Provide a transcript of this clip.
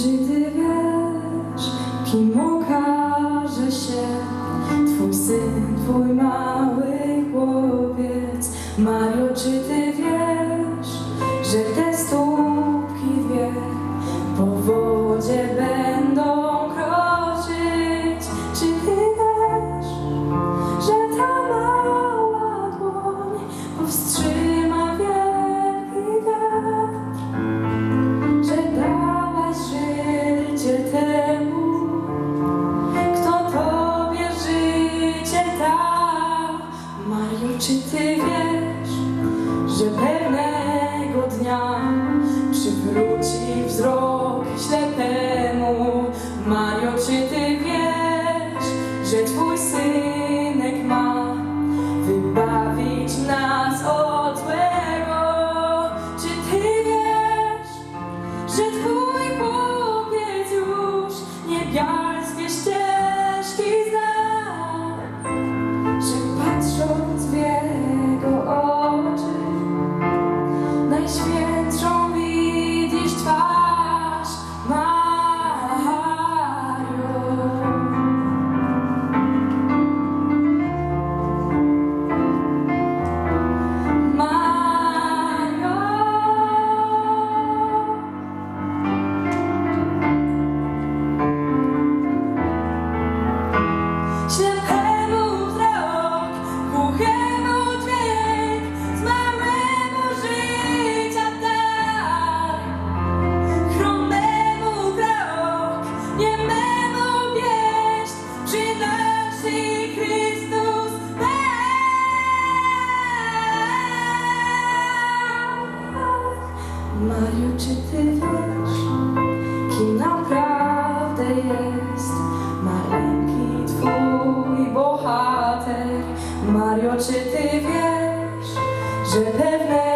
Czy ty wiesz, kim okaże się twój syn, twój mały chłopiec, Mario? jest maleńki twój bohater. Mario, czy ty wiesz, że pewne